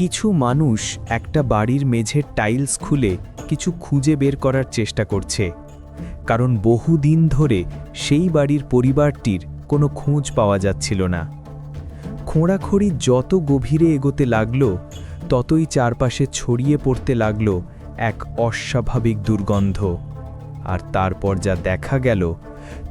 কিছু মানুষ একটা বাড়ির মেঝের টাইলস খুলে কিছু খুঁজে বের করার চেষ্টা করছে। কারণ বহুদিন ধরে সেই বাড়ির পরিবারটির কোনো খোঁজ পাওয়া যাচ্ছিল না। খোঁড়াখড়ি যত গভীরে এগোতে লাগল, ততই চারপাশে ছড়িয়ে পড়তে লাগল এক অস্বাভাবিক দুর্গন্ধ। আর তারপর যা দেখা গেল,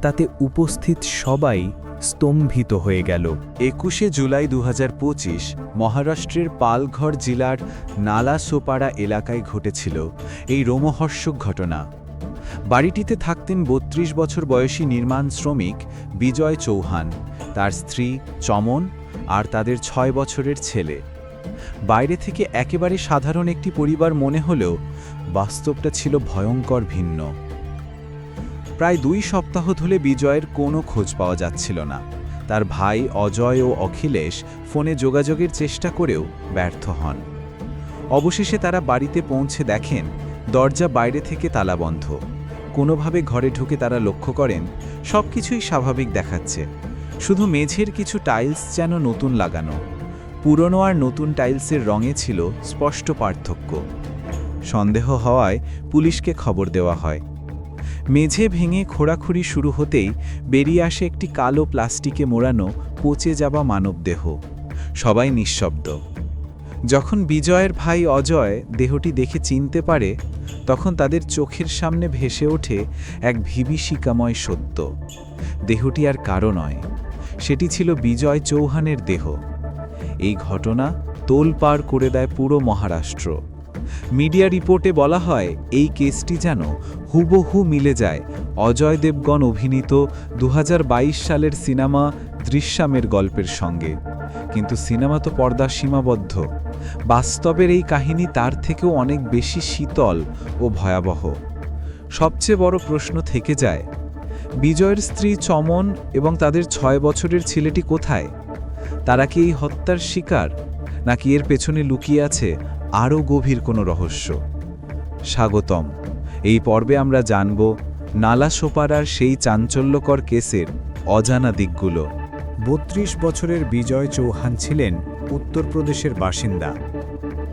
তাতে উপস্থিত সবাই স্তম্ভিত হয়ে গেল। একুশে জুলাই দু হাজার পঁচিশ মহারাষ্ট্রের পালঘর জেলার নালাসোপাড়া এলাকায় ঘটেছিল এই রোমহর্ষক ঘটনা। বাড়িটিতে থাকতেন বত্রিশ বছর বয়সী নির্মাণ শ্রমিক বিজয় চৌহান। তার স্ত্রী চমন আর তাদের ছয় বছরের ছেলে। বাইরে থেকে একেবারে সাধারণ একটি পরিবার মনে হলেও বাস্তবটা ছিল ভয়ঙ্কর ভিন্ন। প্রায় দুই সপ্তাহ ধরে বিজয়ের কোনো খোঁজ পাওয়া যাচ্ছিল না। তার ভাই অজয় ও অখিলেশ ফোনে যোগাযোগের চেষ্টা করেও ব্যর্থ হন। অবশেষে তারা বাড়িতে পৌঁছে দেখেন, দরজা বাইরে থেকে তালাবন্ধ কোনোভাবে ঘরে ঢুকে তারা লক্ষ্য করেন সব কিছুই স্বাভাবিক দেখাচ্ছে। শুধু মেঝের কিছু টাইলস যেন নতুন লাগানো। পুরনো আর নতুন টাইলসের রঙে ছিল স্পষ্ট পার্থক্য। সন্দেহ হওয়ায় পুলিশকে খবর দেওয়া হয়। মেঝে ভেঙে খোঁড়াখুড়ি শুরু হতেই বেরিয়ে আসে একটি কালো প্লাস্টিকে মোড়ানো পচে যাওয়া মানবদেহ। সবাই নিঃশব্দ। যখন বিজয়ের ভাই অজয় দেহটি দেখে চিনতে পারে, তখন তাদের চোখের সামনে ভেসে ওঠে এক ভিবিষিকাময় সত্য। দেহটি আর কারও নয়, সেটি ছিল বিজয় চৌহানের দেহ। এই ঘটনা তোলপাড় করে দেয় পুরো মহারাষ্ট্র। মিডিয়া রিপোর্টে বলা হয়, এই কেসটি যেন হুবহু মিলে যায়। অজয় দেবগণ অভিনীত দু হাজার বাইশ সালের সিনেমা দৃশ্যামের গল্পের সঙ্গে। কিন্তু সিনেমা তো পর্দা সীমাবদ্ধ। বাস্তবের এই কাহিনী তার থেকেও অনেক বেশি শীতল ও ভয়াবহ। সবচেয়ে বড় প্রশ্ন থেকে যায়, বিজয়ের স্ত্রী চমন এবং তাদের ছয় বছরের ছেলেটি কোথায়? তারা কি এই হত্যার শিকার? নাকি এর পেছনে লুকিয়ে আছে আরও গভীর কোনো রহস্য? স্বাগতম। এই পর্বে আমরা জানব নালা সোপারার সেই চাঞ্চল্যকর কেসের অজানা দিকগুলো। বত্রিশ বছরের বিজয় চৌহান ছিলেন উত্তরপ্রদেশের বাসিন্দা।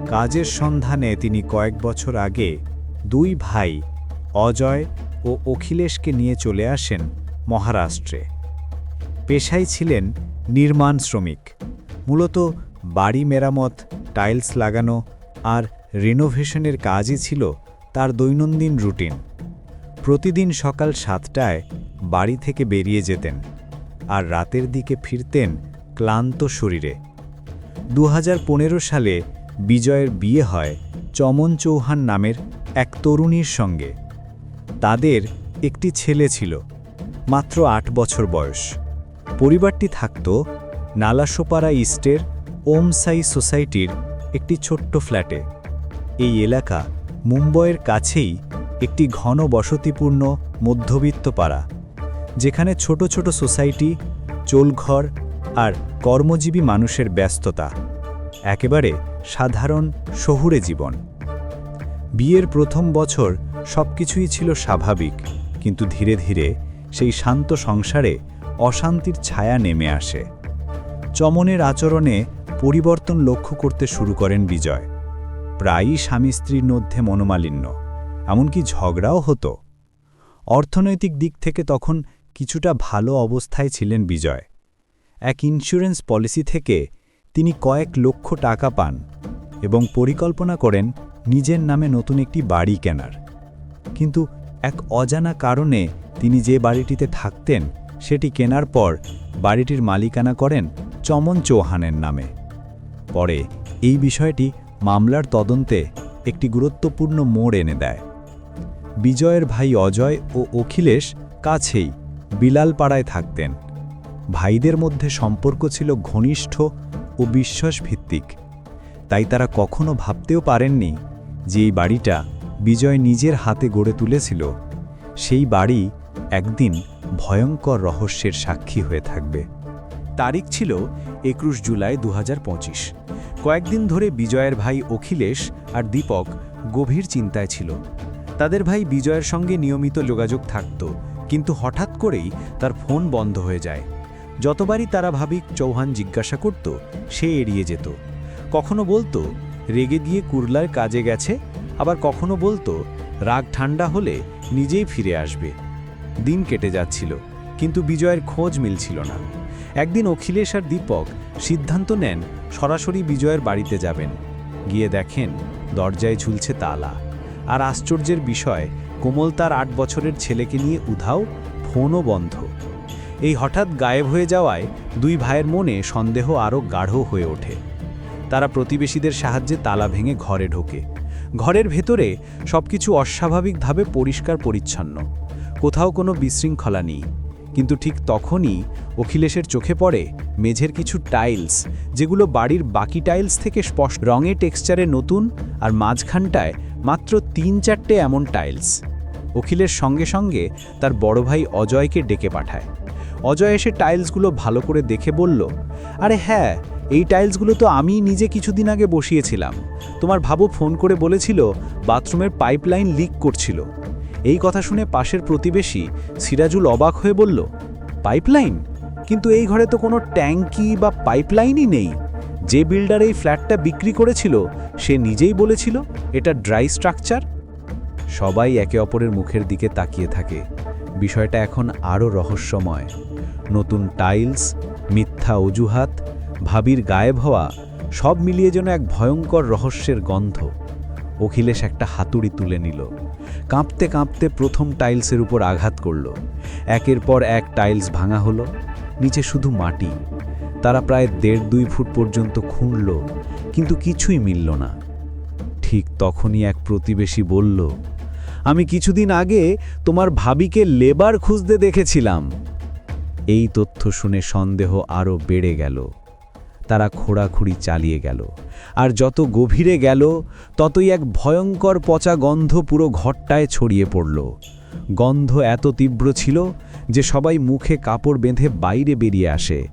কাজের সন্ধানে তিনি কয়েক বছর আগে দুই ভাই, অজয় ও অখিলেশকে নিয়ে চলে আসেন মহারাষ্ট্রে। পেশায় ছিলেন নির্মাণ শ্রমিক। মূলত বাড়ি মেরামত, টাইলস লাগানো আর রিনোভেশনের কাজই ছিল তার দৈনন্দিন রুটিন। প্রতিদিন সকাল সাতটায় বাড়ি থেকে বেরিয়ে যেতেন আর রাতের দিকে ফিরতেন ক্লান্ত শরীরে। দু হাজার পনেরো সালে বিজয়ের বিয়ে হয় চমন চৌহান নামের এক তরুণীর সঙ্গে। তাদের একটি ছেলে ছিল, মাত্র আট বছর বয়স। পরিবারটি থাকত নালাসোপারা ইস্টের ওমসাই সোসাইটির একটি ছোট্ট ফ্ল্যাটে। এই এলাকা মুম্বইয়ের কাছেই একটি ঘন বসতিপূর্ণ মধ্যবিত্ত পাড়া, যেখানে ছোট ছোট সোসাইটি, চোলঘর আর কর্মজীবী মানুষের ব্যস্ততা, একেবারে সাধারণ শহুরে জীবন। বিয়ের প্রথম বছর সবকিছুই ছিল স্বাভাবিক, কিন্তু ধীরে ধীরে সেই শান্ত সংসারে অশান্তির ছায়া নেমে আসে। চমনের আচরণে পরিবর্তন লক্ষ্য করতে শুরু করেন বিজয়। প্রায়ই স্বামী স্ত্রীর মধ্যে মনোমালিন্য, এমনকি ঝগড়াও হতো। অর্থনৈতিক দিক থেকে তখন কিছুটা ভালো অবস্থায় ছিলেন বিজয়। এক ইন্স্যুরেন্স পলিসি থেকে তিনি কয়েক লক্ষ টাকা পান এবং পরিকল্পনা করেন নিজের নামে নতুন একটি বাড়ি কেনার। কিন্তু এক অজানা কারণে তিনি যে বাড়িটিতে থাকতেন, সেটি কেনার পর বাড়িটির মালিকানা করেন চমন চৌহানের নামে। পরে এই বিষয়টি মামলার তদন্তে একটি গুরুত্বপূর্ণ মোড় এনে দেয়। বিজয়ের ভাই অজয় ও অখিলেশ কাছেই বিলালপাড়ায় থাকতেন। ভাইদের মধ্যে সম্পর্ক ছিল ঘনিষ্ঠ ও বিশ্বাসভিত্তিক। তাই তারা কখনো ভাবতেও পারেননি যে এই বাড়িটা বিজয় নিজের হাতে গড়ে তুলেছিল। সেই বাড়ি একদিন ভয়ঙ্কর রহস্যের সাক্ষী হয়ে থাকবে। তারিখ ছিল একুশ জুলাই দু হাজার পঁচিশ। কয়েকদিন ধরে বিজয়ের ভাই অখিলেশ আর দীপক গভীর চিন্তায় ছিল। তাদের ভাই বিজয়ের সঙ্গে নিয়মিত যোগাযোগ থাকত, কিন্তু হঠাৎ করেই তার ফোন বন্ধ হয়ে যায়। যতবারই তারা ভাবিক চৌহান জিজ্ঞাসা করত, সে এড়িয়ে যেত। কখনো বলতো, রেগে গিয়ে কুরলার কাজে গেছে? আবার কখনো বলতো, রাগ ঠান্ডা হলে নিজেই ফিরে আসবে। দিন কেটে যাচ্ছিল, কিন্তু বিজয়ের খোঁজ মিলছিল না। একদিন অখিলেশ আর দীপক সিদ্ধান্ত নেন সরাসরি বিজয়ের বাড়িতে যাবেন। গিয়ে দেখেন দরজায় ঝুলছে তালা। আর আশ্চর্যের বিষয়, কোমল তার আট বছরের ছেলেকে নিয়ে উধাও ফোনও বন্ধ। এই হঠাৎ গায়েব হয়ে যাওয়ায় দুই ভাইয়ের মনে সন্দেহ আরও গাঢ় হয়ে ওঠে। তারা প্রতিবেশীদের সাহায্যে তালা ভেঙে ঘরে ঢোকে। ঘরের ভেতরে সবকিছু অস্বাভাবিকভাবে পরিষ্কার পরিচ্ছন্ন কোথাও কোনো বিশৃঙ্খলা নেই। কিন্তু ঠিক তখনই অখিলেশের চোখে পড়ে মেঝের কিছু টাইলস, যেগুলো বাড়ির বাকি টাইলস থেকে স্পষ্ট। রঙে টেক্সচারে নতুন আর মাঝখানটায় মাত্র তিন চারটে এমন টাইলস। অখিলের সঙ্গে সঙ্গে তার বড় ভাই অজয়কে ডেকে পাঠায়। অজয় এসে টাইলসগুলো ভালো করে দেখে বলল, আরে হ্যাঁ এই টাইলসগুলো তো আমি নিজে কিছুদিন আগে বসিয়েছিলাম। তোমার ভাবু ফোন করে বলেছিল, বাথরুমের পাইপলাইন লিক করছিল। এই কথা শুনে পাশের প্রতিবেশী সিরাজুল অবাক হয়ে বলল, পাইপলাইন? কিন্তু এই ঘরে তো কোনো ট্যাঙ্কি বা পাইপলাইনই নেই। যে বিল্ডার এই ফ্ল্যাটটা বিক্রি করেছিল, সে নিজেই বলেছিল, এটা ড্রাই স্ট্রাকচার। সবাই একে অপরের মুখের দিকে তাকিয়ে থাকে। বিষয়টা এখন আরও রহস্যময়। নতুন টাইলস, মিথ্যা অজুহাত, ভাবির গায়েব হওয়া, সব মিলিয়ে যেন এক ভয়ঙ্কর রহস্যের গন্ধ। অখিলেশ একটা হাতুড়ি তুলে নিল। কাঁপতে কাঁপতে প্রথম টাইলসের উপর আঘাত করল। একের পর এক টাইলস ভাঙা হলো, নিচে শুধু মাটি। তারা প্রায় দেড় দুই ফুট পর্যন্ত খুঁড়ল, কিন্তু কিছুই মিলল না। ঠিক তখনই এক প্রতিবেশী বলল, আমি কিছুদিন আগে তোমার ভাবিকে লেবার খুঁজতে দেখেছিলাম। এই তথ্য শুনে সন্দেহ আরও বেড়ে গেল। তারা খোঁড়াখুড়ি চালিয়ে গেল। আর যত গভীরে গেল, ততই এক ভয়ঙ্কর পচা গন্ধ পুরো ঘরটায় ছড়িয়ে পড়ল। গন্ধ এত তীব্র ছিল যে সবাই মুখে কাপড় বেঁধে বাইরে বেরিয়ে আসে।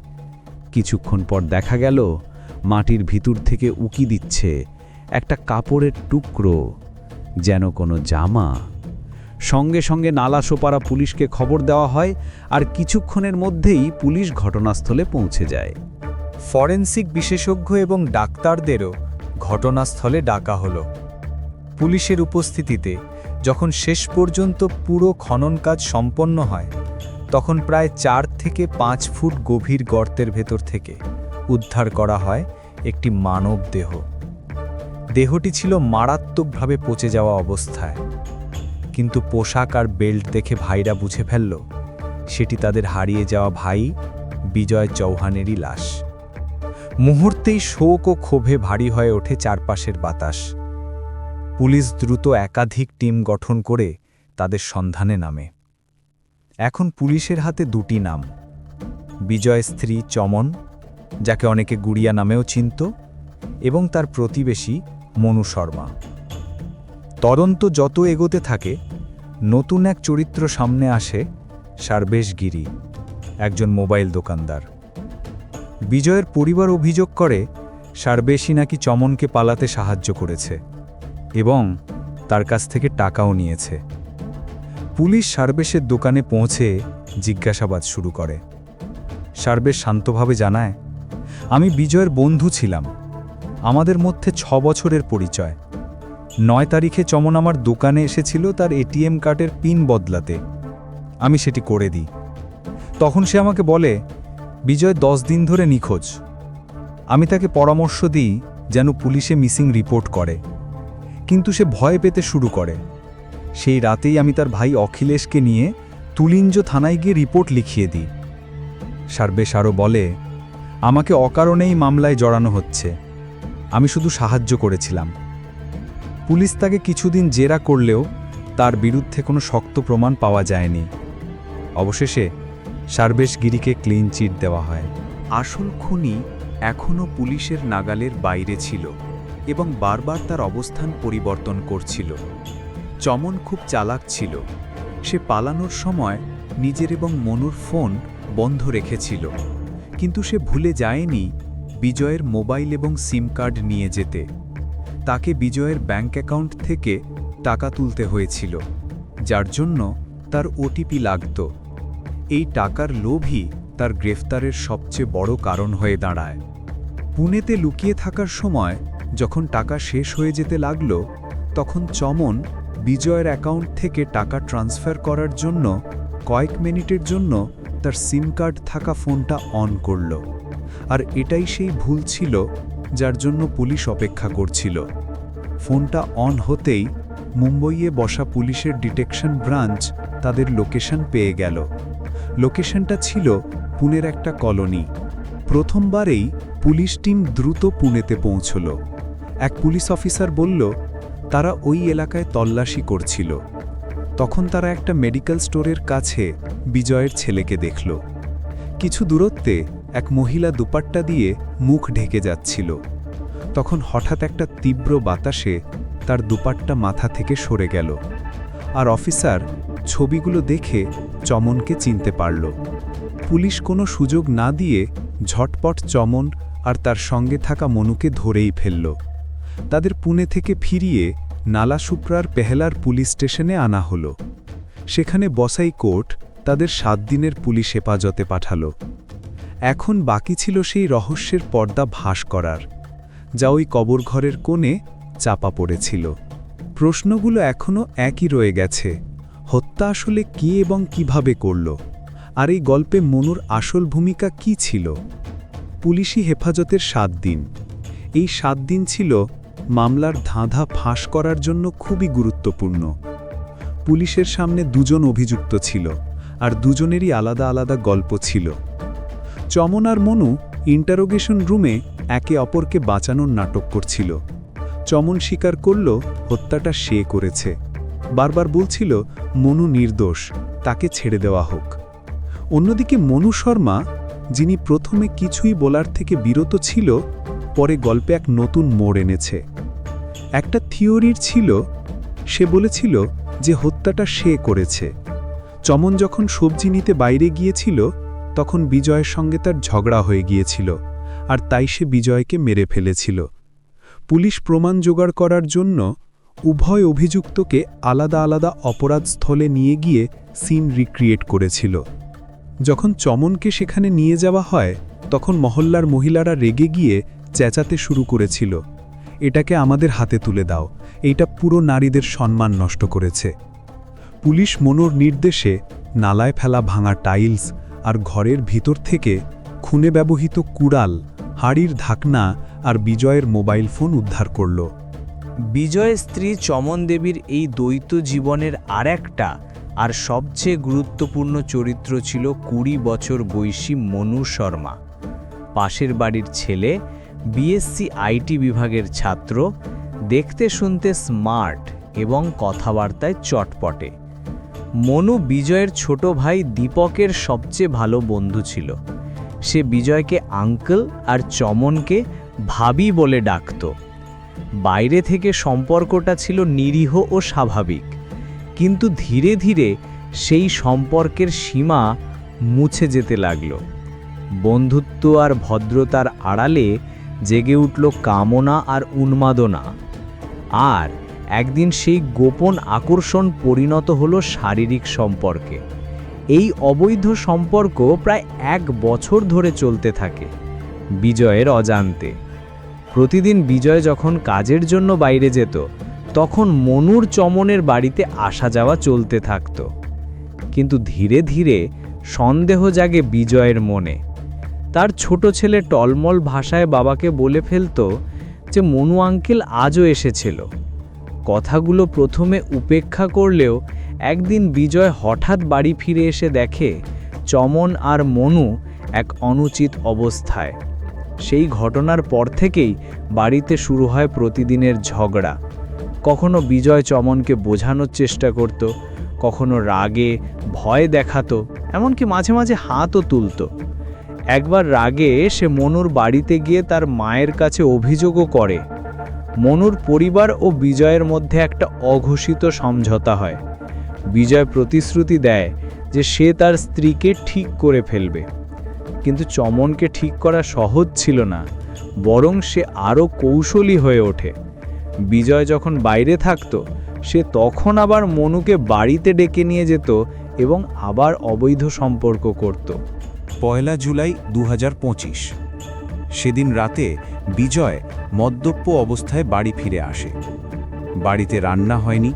কিছুক্ষণ পর দেখা গেল, মাটির ভিতর থেকে উকি দিচ্ছে একটা কাপড়ের টুকরো, যেন কোনো জামা। সঙ্গে সঙ্গে নালাসোপাড়া পুলিশকে খবর দেওয়া হয় আর কিছুক্ষণের মধ্যেই পুলিশ ঘটনাস্থলে পৌঁছে যায়। ফরেন্সিক বিশেষজ্ঞ এবং ডাক্তারদেরও ঘটনাস্থলে ডাকা হলো। পুলিশের উপস্থিতিতে যখন শেষ পর্যন্ত পুরো খনন কাজ সম্পন্ন হয়, তখন প্রায় চার থেকে পাঁচ ফুট গভীর গর্তের ভেতর থেকে উদ্ধার করা হয় একটি মানব দেহ। দেহটি ছিল মারাত্মকভাবে পচে যাওয়া অবস্থায়। কিন্তু পোশাক আর বেল্ট দেখে ভাইরা বুঝে ফেলল, সেটি তাদের হারিয়ে যাওয়া ভাই বিজয় চৌহানেরই লাশ। মুহূর্তেই শোক ও ক্ষোভে ভারী হয়ে ওঠে চারপাশের বাতাস। পুলিশ দ্রুত একাধিক টিম গঠন করে তাদের সন্ধানে নামে। এখন পুলিশের হাতে দুটি নাম। বিজয় স্ত্রী চমন, যাকে অনেকে গুড়িয়া নামেও চিনত, এবং তার প্রতিবেশী মনু শর্মা। তদন্ত যত এগোতে থাকে, নতুন এক চরিত্র সামনে আসে সারবেশ গিরি, একজন মোবাইল দোকানদার। বিজয়ের পরিবার অভিযোগ করে সারবেশি নাকি চমনকে পালাতে সাহায্য করেছে এবং তার কাছ থেকে টাকাও নিয়েছে। পুলিশ সারবেশের দোকানে পৌঁছে জিজ্ঞাসাবাদ শুরু করে। সারবেশ শান্তভাবে জানায়, আমি বিজয়ের বন্ধু ছিলাম। আমাদের মধ্যে ছ বছরের পরিচয়। নয় তারিখে চমন আমার দোকানে এসেছিল তার এটিএম কার্ডের পিন বদলাতে। আমি সেটি করে দিই। তখন সে আমাকে বলে বিজয় দশ দিন ধরে নিখোঁজ। আমি তাকে পরামর্শ দিই যেন পুলিশে মিসিং রিপোর্ট করে। কিন্তু সে ভয় পেতে শুরু করে। সেই রাতেই আমি তার ভাই অখিলেশকে নিয়ে তুলিঞ্জ থানায় গিয়ে রিপোর্ট লিখিয়ে দিই। সার্বেশ আরও বলে, আমাকে অকারণেই মামলায় জড়ানো হচ্ছে। আমি শুধু সাহায্য করেছিলাম। পুলিশ তাকে কিছুদিন জেরা করলেও তার বিরুদ্ধে কোনো শক্ত প্রমাণ পাওয়া যায়নি। অবশেষে সার্বেশ গিরিকে ক্লিন চিট দেওয়া হয়। আসল খুনি এখনও পুলিশের নাগালের বাইরে ছিল এবং বারবার তার অবস্থান পরিবর্তন করছিল। চমন খুব চালাক ছিল। সে পালানোর সময় নিজের এবং মনুর ফোন বন্ধ রেখেছিল। কিন্তু সে ভুলে যায়নি বিজয়ের মোবাইল এবং সিম কার্ড নিয়ে যেতে। তাকে বিজয়ের ব্যাঙ্ক অ্যাকাউন্ট থেকে টাকা তুলতে হয়েছিল, যার জন্য তার ওটিপি লাগত। এই টাকার লোভই তার গ্রেফতারের সবচেয়ে বড় কারণ হয়ে দাঁড়ায়। পুনেতে লুকিয়ে থাকার সময় যখন টাকা শেষ হয়ে যেতে লাগল, তখন চমন বিজয়ের অ্যাকাউন্ট থেকে টাকা ট্রান্সফার করার জন্য কয়েক মিনিটের জন্য তার সিম কার্ড থাকা ফোনটা অন করল। আর এটাই সেই ভুল ছিল যার জন্য পুলিশ অপেক্ষা করছিল। ফোনটা অন হতেই মুম্বইয়ে বসা পুলিশের ডিটেকশন ব্রাঞ্চ তাদের লোকেশন পেয়ে গেল। লোকেশনটা ছিল পুনের একটা কলোনি। প্রথমবারেই পুলিশ টিম দ্রুত পুনেতে পৌঁছল। এক পুলিশ অফিসার বলল, তারা ওই এলাকায় তল্লাশি করছিল। তখন তারা একটা মেডিকেল স্টোরের কাছে বিজয়ের ছেলেকে দেখল। কিছু দূরত্বে এক মহিলা দুপাট্টা দিয়ে মুখ ঢেকে যাচ্ছিল। তখন হঠাৎ একটা তীব্র বাতাসে তার দুপাট্টা মাথা থেকে সরে গেল। আর অফিসার ছবিগুলো দেখে চমনকে চিনতে পারল। পুলিশ কোনো সুযোগ না দিয়ে ঝটপট চমন আর তার সঙ্গে থাকা মনুকে ধরেই ফেলল। তাদের পুনে থেকে ফিরিয়ে নালাসুপ্রার পেহলার পুলিশ স্টেশনে আনা হলো। সেখানে বসাই কোর্ট তাদের সাত দিনের পুলিশ হেফাজতে পাঠাল। এখন বাকি ছিল সেই রহস্যের পর্দা ভাস করার, যা ওই কবরঘরের কোণে চাপা পড়েছিল। প্রশ্নগুলো এখনও একই রয়ে গেছে। হত্যা আসলে কে এবং কীভাবে করল? আর এই গল্পে মনুর আসল ভূমিকা কি ছিল? পুলিশি হেফাজতের সাত দিন। এই সাত দিন ছিল মামলার ধাঁধা ফাঁস করার জন্য খুবই গুরুত্বপূর্ণ। পুলিশের সামনে দুজন অভিযুক্ত ছিল, আর দুজনেরই আলাদা আলাদা গল্প ছিল। চমন আর মনু ইন্টারোগেশন রুমে একে অপরকে বাঁচানোর নাটক করছিল। চমন স্বীকার করল, হত্যাটা সে করেছে। বারবার বলছিল, মনু নির্দোষ, তাকে ছেড়ে দেওয়া হোক। অন্যদিকে মনু শর্মা, যিনি প্রথমে কিছুই বলার থেকে বিরত ছিল, পরে গল্পে এক নতুন মোড় এনেছে। একটা থিওরির ছিল, সে বলেছিল যে হত্যাটা সে করেছে। চমন যখন সবজি নিতে বাইরে গিয়েছিল, তখন বিজয়ের সঙ্গে তার ঝগড়া হয়ে গিয়েছিল, আর তাই সে বিজয়কে মেরে ফেলেছিল। পুলিশ প্রমাণ জোগাড় করার জন্য উভয় অভিযুক্তকে আলাদা আলাদা অপরাধস্থলে নিয়ে গিয়ে সিন রিক্রিয়েট করেছিল। যখন চমনকে সেখানে নিয়ে যাওয়া হয়, তখন মহল্লার মহিলারা রেগে গিয়ে চেঁচাতে শুরু করেছিল, এটাকে আমাদের হাতে তুলে দাও, এইটা পুরো নারীদের সম্মান নষ্ট করেছে। পুলিশ মনোর নির্দেশে নালায় ফেলা ভাঙা টাইলস আর ঘরের ভিতর থেকে খুনে ব্যবহৃত কুড়াল, হাড়ির ঢাকনা আর বিজয়ের মোবাইল ফোন উদ্ধার করল। বিজয়ের স্ত্রী চমন দেবীর এই দ্বৈত জীবনের আরেকটা আর সবচেয়ে গুরুত্বপূর্ণ চরিত্র ছিল কুড়ি বছর বয়সী মনু শর্মা। পাশের বাড়ির ছেলে, বিএসসি আইটি বিভাগের ছাত্র, দেখতে শুনতে স্মার্ট এবং কথাবার্তায় চটপটে। মনু বিজয়ের ছোট ভাই দীপকের সবচেয়ে ভালো বন্ধু ছিল। সে বিজয়কে আঙ্কেল আর চমনকে ভাবি বলে ডাকত। বাইরে থেকে সম্পর্কটা ছিল নিরীহ ও স্বাভাবিক। কিন্তু ধীরে ধীরে সেই সম্পর্কের সীমা মুছে যেতে লাগল। বন্ধুত্ব আর ভদ্রতার আড়ালে জেগে উঠল কামনা আর উন্মাদনা। আর একদিন সেই গোপন আকর্ষণ পরিণত হলো শারীরিক সম্পর্কে। এই অবৈধ সম্পর্ক প্রায় এক বছর ধরে চলতে থাকে, বিজয়ের অজান্তে। প্রতিদিন বিজয় যখন কাজের জন্য বাইরে যেত, তখন মনুর চমনের বাড়িতে আসা যাওয়া চলতে থাকত। কিন্তু ধীরে ধীরে সন্দেহ জাগে বিজয়ের মনে। তার ছোট ছেলে টলমল ভাষায় বাবাকে বলে ফেলত যে, মনু আঙ্কেল আজও এসেছিল। কথাগুলো প্রথমে উপেক্ষা করলেও একদিন বিজয় হঠাৎ বাড়ি ফিরে এসে দেখে চমন আর মনু এক অনুচিত অবস্থায়। সেই ঘটনার পর থেকেই বাড়িতে শুরু হয় প্রতিদিনের ঝগড়া। কখনো বিজয় চমনকে বোঝানোর চেষ্টা করত, কখনো রাগে ভয় দেখাতো, এমনকি মাঝে মাঝে হাতও তুলত। একবার রাগে সে মনুর বাড়িতে গিয়ে তার মায়ের কাছে অভিযোগও করে। মনুর পরিবার ও বিজয়ের মধ্যে একটা অঘোষিত সমঝোতা হয়। বিজয় প্রতিশ্রুতি দেয় যে সে তার স্ত্রীকে ঠিক করে ফেলবে। কিন্তু চমনকে ঠিক করা সহজ ছিল না, বরং সে আরও কৌশলী হয়ে ওঠে। বিজয় যখন বাইরে থাকত, সে তখন আবার মনুকে বাড়িতে ডেকে নিয়ে যেত এবং আবার অবৈধ সম্পর্ক করত। পয়লা জুলাই দু হাজার পঁচিশ, সেদিন রাতে বিজয় মদ্যপ্য অবস্থায় বাড়ি ফিরে আসে। বাড়িতে রান্না হয়নি,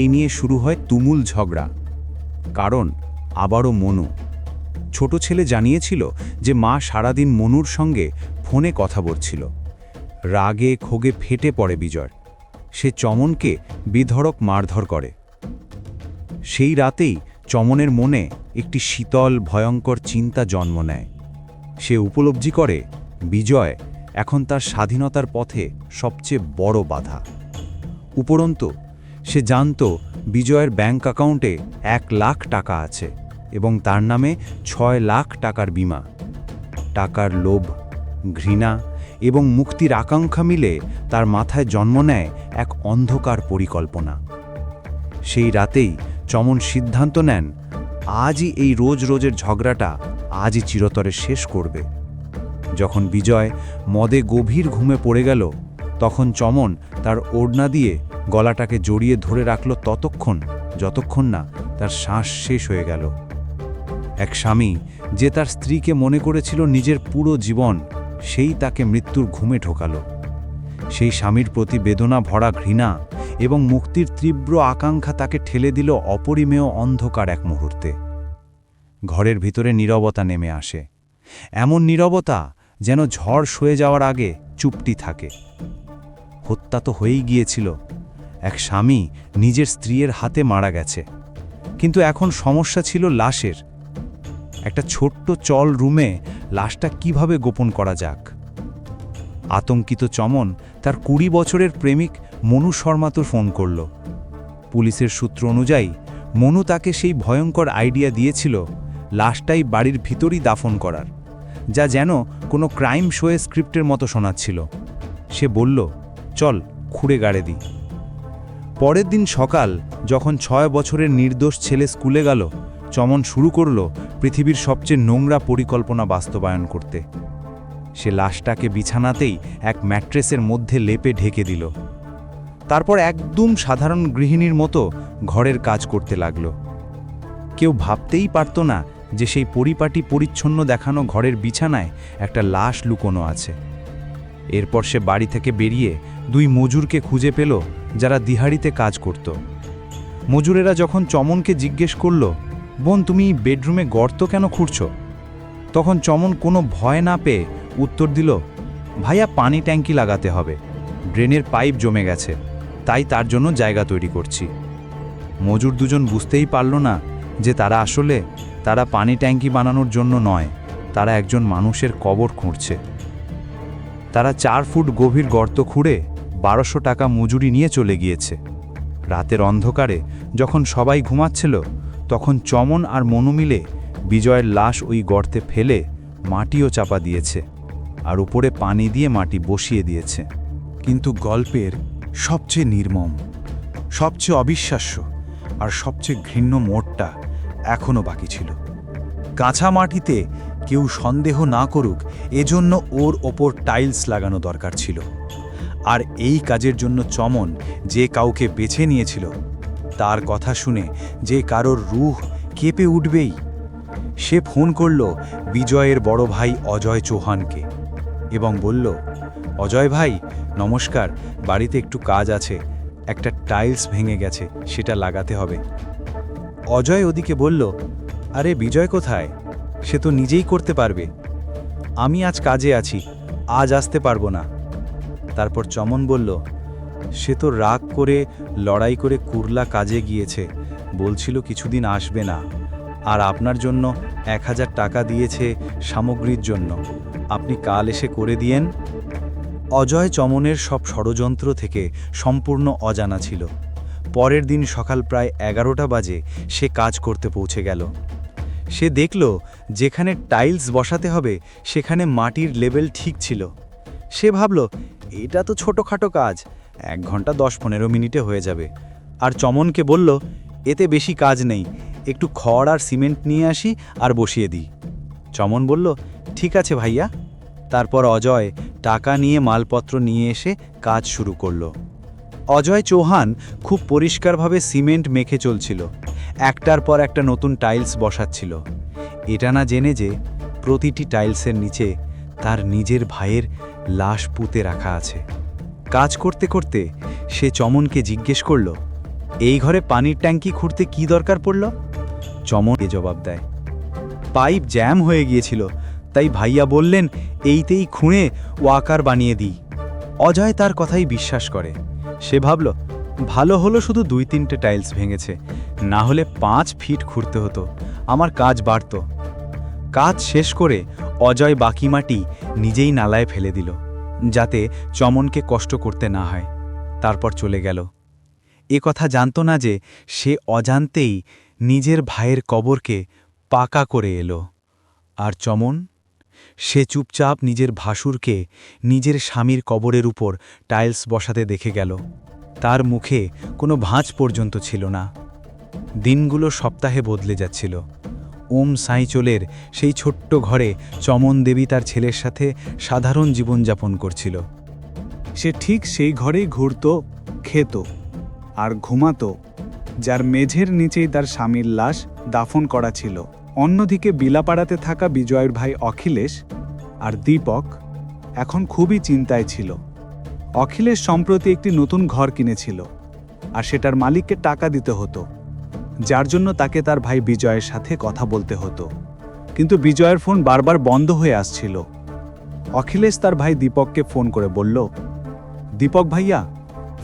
এই নিয়ে শুরু হয় তুমুল ঝগড়া, কারণ আবারও মনু ছোট ছেলে জানিয়েছিল যে মা সারাদিন মনুর সঙ্গে ফোনে কথা বলছিল। রাগে ক্ষোগে ফেটে পড়ে বিজয়। সে চমনকে বিধড়ক মারধর করে। সেই রাতেই চমনের মনে একটি শীতল, ভয়ঙ্কর চিন্তা জন্ম নেয়। সে উপলব্ধি করে, বিজয় এখন তার স্বাধীনতার পথে সবচেয়ে বড় বাধা। উপরন্তু, সে জানত বিজয়ের ব্যাংক অ্যাকাউন্টে এক লাখ টাকা আছে। এবং তার নামে ছয় লাখ টাকার বীমা। টাকার লোভ, ঘৃণা এবং মুক্তির আকাঙ্ক্ষা মিলে তার মাথায় জন্ম নেয় এক অন্ধকার পরিকল্পনা। সেই রাতেই চমন সিদ্ধান্ত নেন, আজই এই রোজ রোজের ঝগড়াটা আজই চিরতরে শেষ করবে। যখন বিজয় মদে গভীর ঘুমে পড়ে গেল, তখন চমন তার ওড়না দিয়ে গলাটাকে জড়িয়ে ধরে রাখল ততক্ষণ, যতক্ষণ না তার শ্বাস শেষ হয়ে গেল। এক স্বামী যে তার স্ত্রীকে মনে করেছিল নিজের পুরো জীবন, সেই তাকে মৃত্যুর ঘুমে ঢোকালো। সেই স্বামীর প্রতি বেদনা, ভরা ঘৃণা এবং মুক্তির তীব্র আকাঙ্ক্ষা তাকে ঠেলে দিল অপরিমেয় অন্ধকার এক মুহূর্তে। ঘরের ভিতরে নীরবতা নেমে আসে। এমন নীরবতা যেন ঝড় সয়ে যাওয়ার আগে চুপটি থাকে। হত্যা তো হয়েই গিয়েছিল। এক স্বামী নিজের স্ত্রীর হাতে মারা গেছে। কিন্তু এখন সমস্যা ছিল লাশের। একটা ছোট্ট চল রুমে লাশটা কীভাবে গোপন করা যাক? আতঙ্কিত চমন তার কুড়ি বছরের প্রেমিক মনু শর্মা তো ফোন করল। পুলিশের সূত্র অনুযায়ী, মনু তাকে সেই ভয়ঙ্কর আইডিয়া দিয়েছিল লাশটাই বাড়ির ভিতরই দাফন করার, যা যেন কোনো ক্রাইম শোয়ে স্ক্রিপ্টের মতো শোনাচ্ছিল। সে বলল, চল, খুঁড়ে গাড়ে দিই। পরের দিন সকাল, যখন ছয় বছরের নির্দোষ ছেলে স্কুলে গেল চমন শুরু করল পৃথিবীর সবচেয়ে নোংরা পরিকল্পনা বাস্তবায়ন করতে। সে লাশটাকে বিছানাতেই এক ম্যাট্রেসের মধ্যে লেপে ঢেকে দিল। তারপর একদম সাধারণ গৃহিণীর মতো ঘরের কাজ করতে লাগল। কেউ ভাবতেই পারত না যে সেই পরিপাটি পরিচ্ছন্ন দেখানো ঘরের বিছানায় একটা লাশ লুকোনো আছে। এরপর সে বাড়ি থেকে বেরিয়ে দুই মজুরকে খুঁজে পেল যারা দিহাড়িতে কাজ করত। মজুরেরা যখন চমনকে জিজ্ঞেস করল বোন, তুমি বেডরুমে গর্ত কেন খুঁড়ছ? তখন চমন কোনো ভয় না পেয়ে উত্তর দিল, ভাইয়া, পানি ট্যাঙ্কি লাগাতে হবে। ড্রেনের পাইপ জমে গেছে, তাই তার জন্য জায়গা তৈরি করছি। মজুর দুজন বুঝতেই পারল না যে তারা আসলে তারা পানি ট্যাঙ্কি বানানোর জন্য নয়, তারা একজন মানুষের কবর খুঁড়ছে। তারা চার ফুট গভীর গর্ত খুঁড়ে বারোশো টাকা মজুরি নিয়ে চলে গিয়েছে। রাতের অন্ধকারে যখন সবাই ঘুমাচ্ছিল তখন চমন আর মনু মিলে বিজয়ের লাশ ওই গর্তে ফেলে মাটিও চাপা দিয়েছে আর উপরে পানি দিয়ে মাটি বসিয়ে দিয়েছে। কিন্তু গল্পের সবচেয়ে নির্মম, সবচেয়ে অবিশ্বাস্য আর সবচেয়ে ঘৃণ্য মোড়টা এখনও বাকি ছিল। কাঁচা মাটিতে কেউ সন্দেহ না করুক, এজন্য ওর ওপর টাইলস লাগানো দরকার ছিল। আর এই কাজের জন্য চমন যে কাউকে বেছে নিয়েছিল তার কথা শুনে যে কারোর রুহ কেঁপে উঠবেই। সে ফোন করল বিজয়ের বড় ভাই অজয় চৌহানকে এবং বলল, অজয় ভাই, নমস্কার, বাড়িতে একটু কাজ আছে, একটা টাইলস ভেঙে গেছে, সেটা লাগাতে হবে। অজয় ওদিকে বলল, আরে বিজয় কোথায়? সে তো নিজেই করতে পারবে। আমি আজ কাজে আছি, আজ আসতে পারব না। তারপর চমন বলল সে তো রাগ করে, লড়াই করে কুরলা কাজে গিয়েছে। বলছিল কিছুদিন আসবে না। আর আপনার জন্য এক হাজার টাকা দিয়েছে সামগ্রীর জন্য। আপনি কাল এসে করে দিয়েন। অজয় চমনের সব ষড়যন্ত্র থেকে সম্পূর্ণ অজানা ছিল। পরের দিন সকাল প্রায় এগারোটা বাজে সে কাজ করতে পৌঁছে গেল। সে দেখল, যেখানে টাইলস বসাতে হবে, সেখানে মাটির লেভেল ঠিক ছিল। সে ভাবল, এটা তো ছোটোখাটো কাজ। এক ঘণ্টা দশ পনেরো মিনিটে হয়ে যাবে। আর চমনকে বলল, এতে বেশি কাজ নেই, একটু খড় আর সিমেন্ট নিয়ে আসি আর বসিয়ে দিই। চমন বলল, ঠিক আছে ভাইয়া। তারপর অজয় টাকা নিয়ে মালপত্র নিয়ে এসে কাজ শুরু করল। অজয় চৌহান খুব পরিষ্কারভাবে সিমেন্ট মেখে চলছিল। একটার পর একটা নতুন টাইলস বসাচ্ছিল। এটা না জেনে যে প্রতিটি টাইলসের নিচে তার নিজের ভাইয়ের লাশ পুঁতে রাখা আছে। কাজ করতে করতে সে চমনকে জিজ্ঞেস করল, এই ঘরে পানির ট্যাঙ্কি খুঁড়তে কি দরকার পড়ল? চমন এ জবাব দেয়, পাইপ জ্যাম হয়ে গিয়েছিল, তাই ভাইয়া বললেন, এইতেই খুঁড়ে ওয়াকার বানিয়ে দিই। অজয় তার কথাই বিশ্বাস করে। সে ভাবল, ভালো হলো শুধু দুই তিনটে টাইলস ভেঙেছে, না হলে পাঁচ ফিট খুঁড়তে হতো, আমার কাজ বাড়ত। কাজ শেষ করে অজয় বাকি মাটি নিজেই নালায় ফেলে দিল। যাতে চমনকে কষ্ট করতে না হয়। তারপর চলে গেল। এ কথা জানত না যে সে অজান্তেই নিজের ভাইয়ের কবরকে পাকা করে এলো। আর চমন? সে চুপচাপ নিজের ভাসুরকে নিজের স্বামীর কবরের উপর টাইলস বসাতে দেখে গেল। তার মুখে কোনো ভাঁজ পর্যন্ত ছিল না। দিনগুলো সপ্তাহে বদলে যাচ্ছিল। ওম সাঁইচলের সেই ছোট্ট ঘরে চমন দেবী তার ছেলের সাথে সাধারণ জীবনযাপন করছিল। সে ঠিক সেই ঘরেই ঘুরত, খেত আর ঘুমাতো, যার মেঝের নিচেই তার স্বামীর লাশ দাফন করা ছিল। অন্যদিকে বিলাপাড়াতে থাকা বিজয়ের ভাই অখিলেশ আর দীপক এখন খুবই চিন্তায় ছিল। অখিলেশ সম্প্রতি একটি নতুন ঘর কিনেছিল আর সেটার মালিককে টাকা দিতে হতো। যার জন্য তাকে তার ভাই বিজয়ের সাথে কথা বলতে হতো। কিন্তু বিজয়ের ফোন বারবার বন্ধ হয়ে আসছিল। অখিলেশ তার ভাই দীপককে ফোন করে বলল, দীপক ভাইয়া,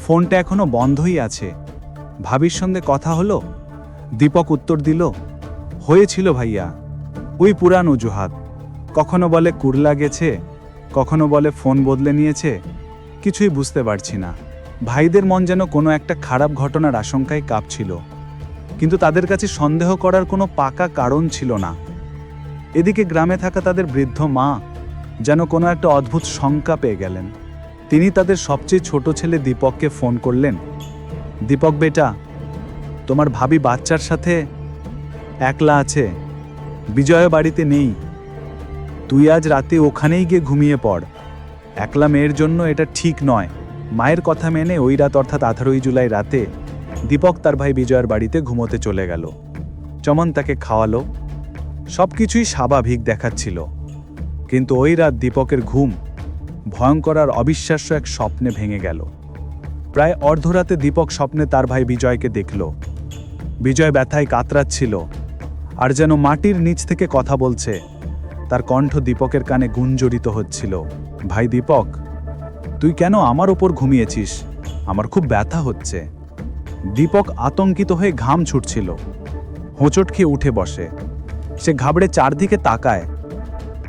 ফোনটা এখনও বন্ধই আছে। ভাবির সঙ্গে কথা হলো? দীপক উত্তর দিল, হয়েছিল ভাইয়া। ওই পুরান অজুহাত। কখনো বলে কুরলা গেছে, কখনো বলে ফোন বদলে নিয়েছে, কিছুই বুঝতে পারছি না। ভাইদের মন যেন কোনো একটা খারাপ ঘটনার আশঙ্কায় কাঁপছিল। কিন্তু তাদের কাছে সন্দেহ করার কোনো পাকা কারণ ছিল না। এদিকে গ্রামে থাকা তাদের বৃদ্ধ মা যেন কোনো একটা অদ্ভুত শঙ্কা পেয়ে গেলেন। তিনি তাদের সবচেয়ে ছোট ছেলে দীপককে ফোন করলেন, দীপক বেটা, তোমার ভাবি বাচ্চার সাথে একলা আছে বিজয় বাড়িতে নেই। তুই আজ রাতে ওখানেই গিয়ে ঘুমিয়ে পড়। একলা মেয়ের জন্য এটা ঠিক নয়। মায়ের কথা মেনে ওই রাত অর্থাৎ আঠারোই জুলাই রাতে দীপক তার ভাই বিজয়ের বাড়িতে ঘুমোতে চলে গেল। চমন তাকে খাওয়ালো। সব কিছুই স্বাভাবিক দেখাচ্ছিল। কিন্তু ওই রাত দীপকের ঘুম ভয়ঙ্কর আর অবিশ্বাস্য এক স্বপ্নে ভেঙে গেল। প্রায় অর্ধরাতে দীপক স্বপ্নে তার ভাই বিজয়কে দেখল। বিজয় ব্যথায় কাতরাচ্ছিল আর যেন মাটির নিচ থেকে কথা বলছে, তার কণ্ঠ দীপকের কানে গুঞ্জরিত হচ্ছিল। ভাই দীপক, তুই কেন আমার ওপর ঘুমিয়েছিস? আমার খুব ব্যথা হচ্ছে। দীপক আতঙ্কিত হয়ে ঘাম ছুটছিল। হোঁচট খেয়ে উঠে বসে। সে ঘাবড়ে চারদিকে তাকায়।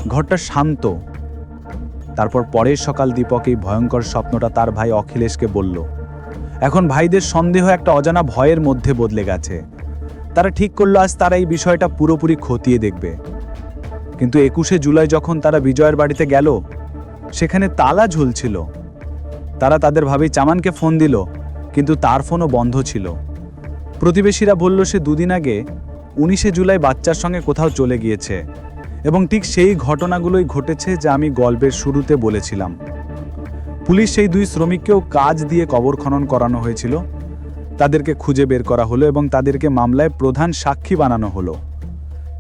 ঘরটা শান্ত। তারপর পরের সকাল দীপক এই ভয়ঙ্কর স্বপ্নটা তার ভাই অখিলেশকে বলল, এখন ভাইদের সন্দেহ একটা অজানা ভয়ের মধ্যে বদলে গেছে। তারা ঠিক করল আজ তারা এই বিষয়টা পুরোপুরি খতিয়ে দেখবে। কিন্তু একুশে জুলাই যখন তারা বিজয়ের বাড়িতে গেল, সেখানে তালা ঝুলছিল। তারা তাদের ভাবি চামানকে ফোন দিল। কিন্তু তার ফোনও বন্ধ ছিল। প্রতিবেশীরা বলল, সে দুদিন আগে উনিশে জুলাই বাচ্চার সঙ্গে কোথাও চলে গিয়েছে এবং ঠিক সেই ঘটনাগুলোই ঘটেছে যা আমি গল্পের শুরুতে বলেছিলাম। পুলিশ সেই দুই শ্রমিককেও কাজ দিয়ে কবর খনন করানো হয়েছিল। তাদেরকে খুঁজে বের করা হলো এবং তাদেরকে মামলায় প্রধান সাক্ষী বানানো হলো।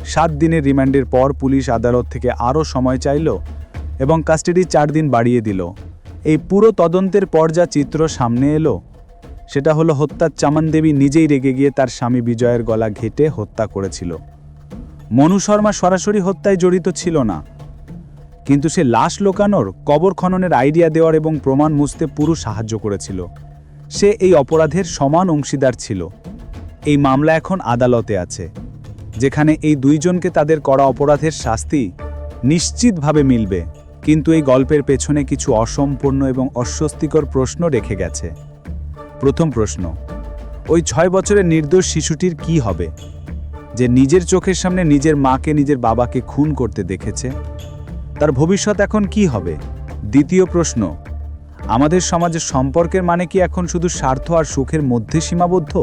সাত দিনের রিমান্ডের পর পুলিশ আদালত থেকে আরও সময় চাইল এবং কাস্টাডি চার দিন বাড়িয়ে দিল। এই পুরো তদন্তের পর যা চিত্র সামনে এলো সেটা হলো হত্যার চামান দেবী নিজেই রেগে গিয়ে তার স্বামী বিজয়ের গলা ঘেটে হত্যা করেছিল। মনু শর্মা সরাসরি হত্যায় জড়িত ছিল না। কিন্তু সে লাশ লোকানোর, কবর খননের আইডিয়া দেওয়ার এবং প্রমাণ মুছতে পুরো সাহায্য করেছিল। সে এই অপরাধের সমান অংশীদার ছিল। এই মামলা এখন আদালতে আছে, যেখানে এই দুইজনকে তাদের করা অপরাধের শাস্তি নিশ্চিতভাবে মিলবে। কিন্তু এই গল্পের পেছনে কিছু অসম্পূর্ণ এবং অস্বস্তিকর প্রশ্ন রেখে গেছে। প্রথম প্রশ্ন, ওই ছয় বছরের নির্দোষ শিশুটির কি হবে? যে নিজের চোখের সামনে নিজের মাকে, নিজের বাবাকে খুন করতে দেখেছে, তার ভবিষ্যৎ এখন কি হবে? দ্বিতীয় প্রশ্ন, আমাদের সমাজের সম্পর্কের মানে কি এখন শুধু স্বার্থ আর সুখের মধ্যে সীমাবদ্ধ?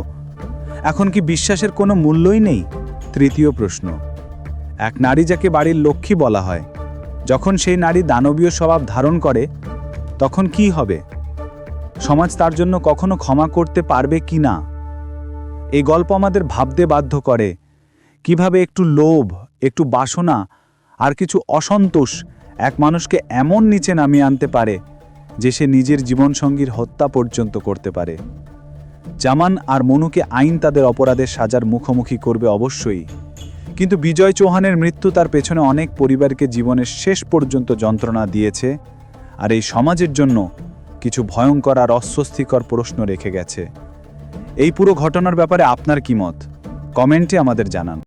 এখন কি বিশ্বাসের কোনো মূল্যই নেই? তৃতীয় প্রশ্ন, এক নারী যাকে বাড়ির লক্ষ্মী বলা হয়, যখন সেই নারী দানবীয় স্বভাব ধারণ করে, তখন কি হবে? সমাজ তার জন্য কখনো ক্ষমা করতে পারবে কি না? এই গল্প আমাদের ভাবতে বাধ্য করে। কীভাবে একটু লোভ, একটু বাসনা, আর কিছু অসন্তোষ এক মানুষকে এমন নিচে নামিয়ে আনতে পারে, যে সে নিজের জীবনসঙ্গীর হত্যা পর্যন্ত করতে পারে। জামান আর মনুকে আইন তাদের অপরাধের সাজার মুখোমুখি করবে অবশ্যই। কিন্তু বিজয় চৌহানের মৃত্যু তার পেছনে অনেক পরিবারকে জীবনের শেষ পর্যন্ত যন্ত্রণা দিয়েছে, আর এই সমাজের জন্য কিছু ভয়ঙ্কর আর অস্বস্তিকর প্রশ্ন রেখে গেছে। এই পুরো ঘটনার ব্যাপারে আপনার কি মত? কমেন্টে আমাদের জানান।